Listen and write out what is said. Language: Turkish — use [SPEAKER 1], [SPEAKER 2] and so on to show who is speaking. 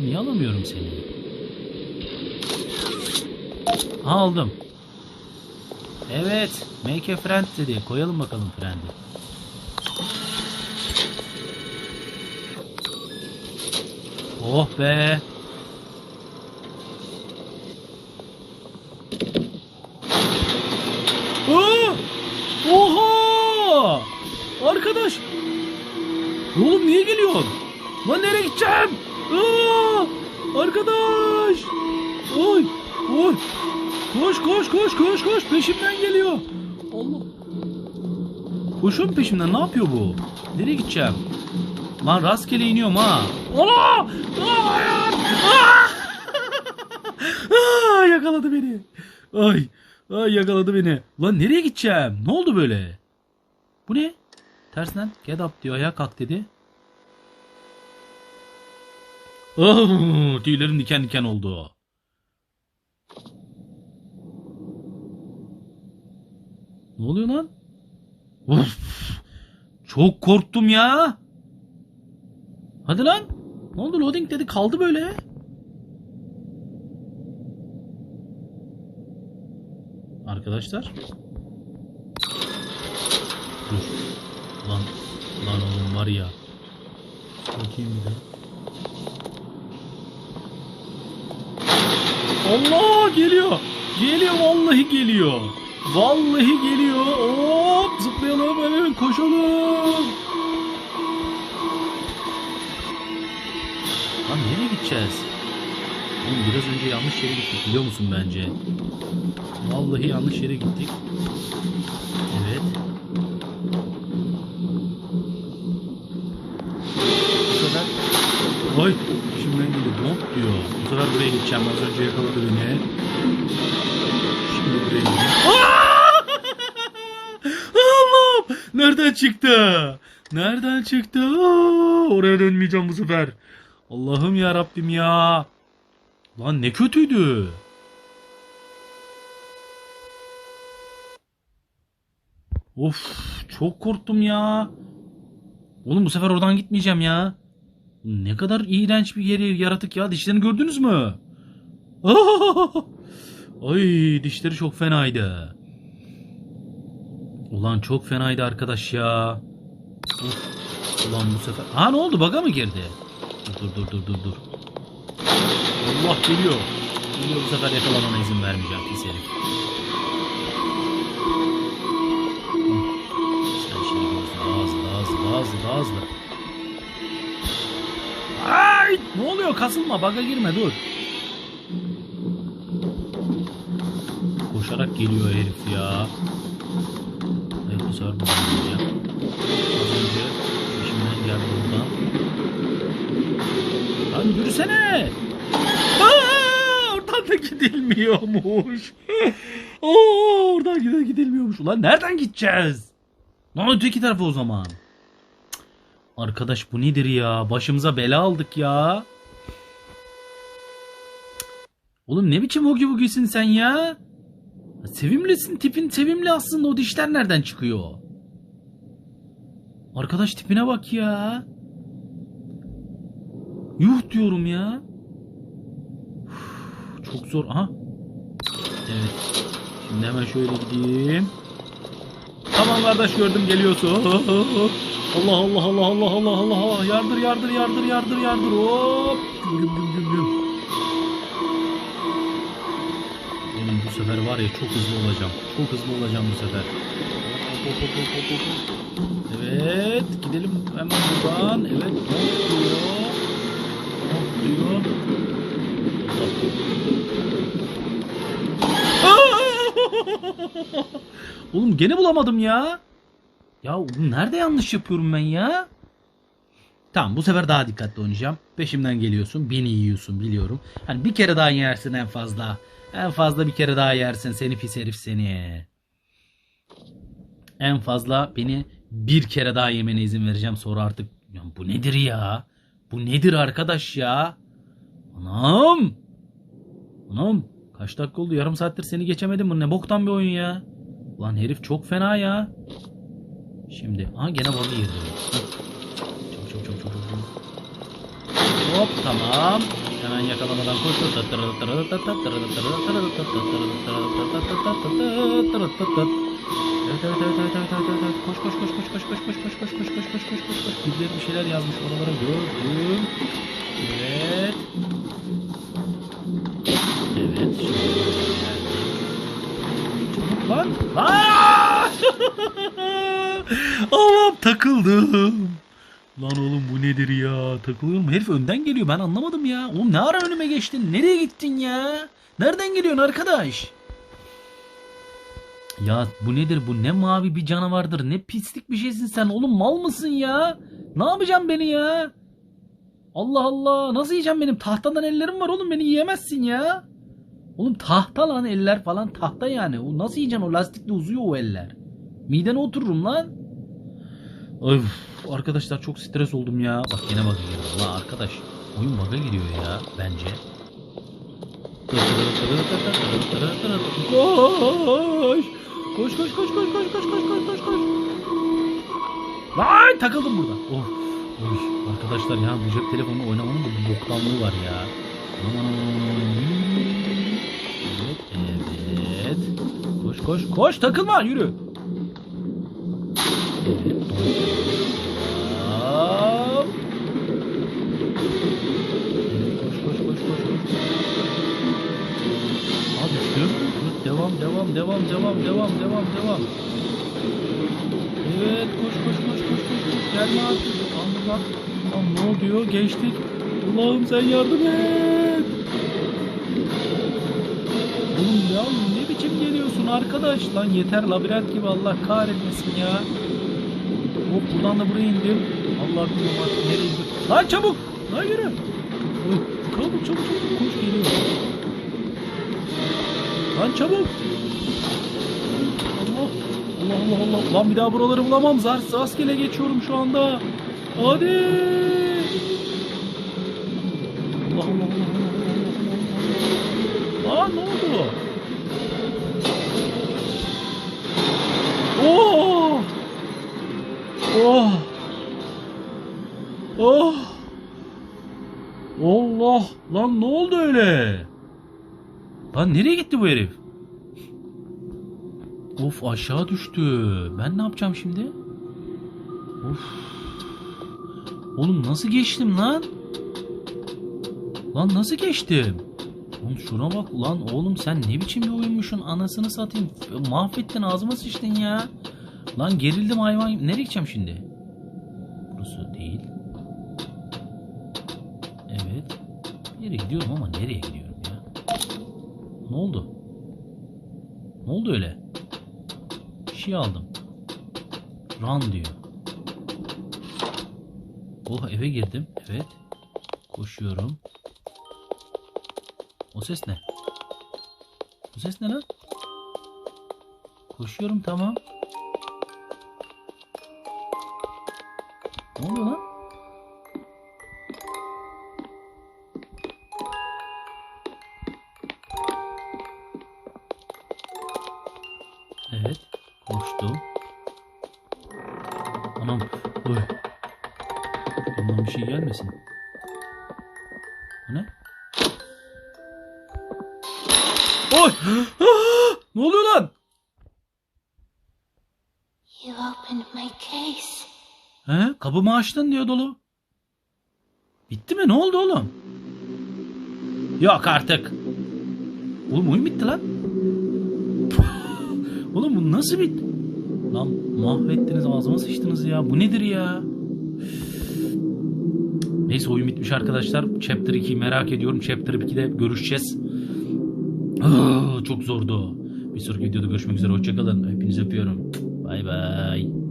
[SPEAKER 1] Niye alamıyorum seni? Aldım. Evet. Make a friend dedi. Koyalım bakalım friend'i. Oh be. Aa! Oha! Arkadaş! Oğlum niye geliyorsun? Lan nereye gideceğim? Aa! Arkadaş! Oy! Oy! Koş koş koş koş koş peşimden geliyor. Allah! Koşuyorum peşimden ne yapıyor bu? Nereye gideceğim? Lan rastgele iniyorum ha. Aa! Aa! Yakaladı beni. Ay! Ay yakaladı beni. Lan nereye gideceğim? Ne oldu böyle? Bu ne? Tersinden get up diyor. Ayağa kalk dedi. Oh, tüylerim diken diken oldu. Ne oluyor lan? Of, çok korktum ya. Hadi lan. Ne oldu loading dedi kaldı böyle. Arkadaşlar. Dur. Lan, lan oğlum var ya. Bakayım bir de. Allah geliyor. Geliyor vallahi geliyor. Vallahi geliyor. Hop zıplayalım evet koşalım. Lan nereye gideceğiz? Oğlum biraz önce yanlış yere gittik biliyor musun bence? Vallahi yanlış yere gittik. Evet. Bu sefer... Oy! Şimdiden geliyor. Bot diyor. Bu sefer buraya gideceğim. Az önce yakaladı beni. Şimdi buraya gideceğim. Allah'ım! Nereden çıktı? Nereden çıktı? Oraya dönmeyeceğim bu sefer. Allah'ım ya Rabbim ya. Lan ne kötüydü. Of çok korktum ya. Oğlum bu sefer oradan gitmeyeceğim ya. Ne kadar iğrenç bir yeri yaratık ya. Dişlerini gördünüz mü? Ay dişleri çok fenaydı. Ulan çok fenaydı arkadaş ya. Ulan bu sefer... Ha ne oldu? Baga mı girdi? Dur dur dur dur dur. Allah geliyor. Bu sefer yakalamana izin vermeyeceğim pis herif. Sen şimdi daha hızlı daha hızlı Ay! Ne oluyor? Kasılma. Baga girme dur. Koşarak geliyor herif ya. Sefer buradan gideceğim. Az önce peşimden geldi buradan. Lan yürüsene. Aa, oradan da gidilmiyormuş. Oo, oradan gidilmiyormuş. Ulan nereden gideceğiz? Lan öteki tarafa o zaman. Arkadaş bu nedir ya? Başımıza bela aldık ya. Oğlum ne biçim hugi bugisin sen ya? Sevimlisin tipin sevimli aslında o dişler nereden çıkıyor? Arkadaş tipine bak ya. Yuh diyorum ya. Çok zor. Aha. Evet. Şimdi hemen şöyle gideyim. Tamam kardeş gördüm geliyorsun. Allah Allah Allah Allah Allah Allah Allah. Yardır yardır yardır yardır yardır. Hop. Güm güm güm güm. Benim bu sefer var ya çok hızlı olacağım. Çok hızlı olacağım bu sefer. Hop, hop, hop, hop, hop, hop. Evet gidelim hemen buradan. Evet ne oluyor? Ne oluyor? Oğlum gene bulamadım ya. Ya oğlum nerede yanlış yapıyorum ben ya? Tamam bu sefer daha dikkatli oynayacağım. Peşimden geliyorsun. Beni yiyorsun biliyorum. Hani bir kere daha yersin en fazla. En fazla bir kere daha yersin seni pis herif seni. En fazla beni bir kere daha yemene izin vereceğim. Sonra artık ya bu nedir ya? Bu nedir arkadaş ya? Anam. Anam. Kaç dakika oldu? Yarım saattir seni geçemedim. Bu ne boktan bir oyun ya. Lan herif çok fena ya. Şimdi. Ha gene balı girdi. Çabuk çabuk çabuk çabuk. çabuk. Hop tamam. Hemen yakalamadan koş. Evet evet evet evet evet evet evet. Koş koş koş koş koş koş koş koş koş koş koş koş koş koş koş. Birileri bir şeyler yazmış oralara gördüm. Evet. Lan. Allah'ım takıldım. Lan oğlum bu nedir ya? Takılıyorum. Herif önden geliyor. Ben anlamadım ya. Oğlum ne ara önüme geçtin? Nereye gittin ya? Nereden geliyorsun arkadaş? Ya bu nedir? Bu ne mavi bir canavardır. Ne pislik bir şeysin sen. Oğlum mal mısın ya? Ne yapacaksın beni ya? Allah Allah. Nasıl yiyeceğim benim? Tahtadan ellerim var oğlum. Beni yiyemezsin ya. Oğlum tahta lan eller falan tahta yani. O nasıl yiyeceksin o lastikle uzuyor o eller. Midene otururum lan. Öf, arkadaşlar çok stres oldum ya. Bak yine girdi. La arkadaş oyun bug'a giriyor ya bence. Koş! Koş koş koş koş koş koş koş koş koş koş. Vay takıldım burada. Of. Oy, arkadaşlar ya bu cep telefonu oynamanın da bir boktanlığı var ya. Aman. Evet evet. Koş koş koş takılma yürü. Evet. Hop. Evet, koş koş koş koş koş. Aa düştüm. Evet, devam devam devam devam devam devam devam. Evet koş koş koş koş koş koş gelme artık. Allah Lan ne oluyor geçtik. Allah'ım sen yardım et. Geliyorsun arkadaş lan yeter labirent gibi Allah kahretmesin ya. Hop buradan da buraya indim. Allah bilmiyorum artık nereye indim. Lan çabuk. Lan yürü. Çabuk çabuk çabuk koş geliyor. Lan çabuk. Allah. Allah Allah Allah. Lan bir daha buraları bulamam. Zar rastgele geçiyorum şu anda. Hadi. Allah Allah Allah Allah Allah Allah. Aa ne oldu? Oh! Oh! Allah! Lan ne oldu öyle? Lan nereye gitti bu herif? Of aşağı düştü. Ben ne yapacağım şimdi? Of. Oğlum nasıl geçtim lan? Lan nasıl geçtim? Oğlum şuna bak lan oğlum sen ne biçim bir oyunmuşsun anasını satayım. Mahvettin ağzıma sıçtın ya. Lan gerildim hayvan. Nereye gideceğim şimdi? Burası değil. Evet. Yere gidiyorum ama nereye gidiyorum ya? Ne oldu? Ne oldu öyle? Bir şey aldım. Run diyor. Oh eve girdim. Evet. Koşuyorum. O ses ne? O ses ne lan? Koşuyorum tamam. Oluyor lan? Evet. Koştum. Anam. Oy. Bundan bir şey gelmesin. Bu ne? Oy! Ne oluyor lan?
[SPEAKER 2] You opened my case.
[SPEAKER 1] He? Kapımı açtın diyor dolu. Bitti mi? Ne oldu oğlum? Yok artık. Oğlum oyun bitti lan. oğlum bu nasıl bit? Lan mahvettiniz ağzıma sıçtınız ya. Bu nedir ya? Neyse oyun bitmiş arkadaşlar. Chapter 2'yi merak ediyorum. Chapter 2'de görüşeceğiz. Çok zordu. Bir sonraki videoda görüşmek üzere. Hoşçakalın. Hepinizi öpüyorum. Bay bay.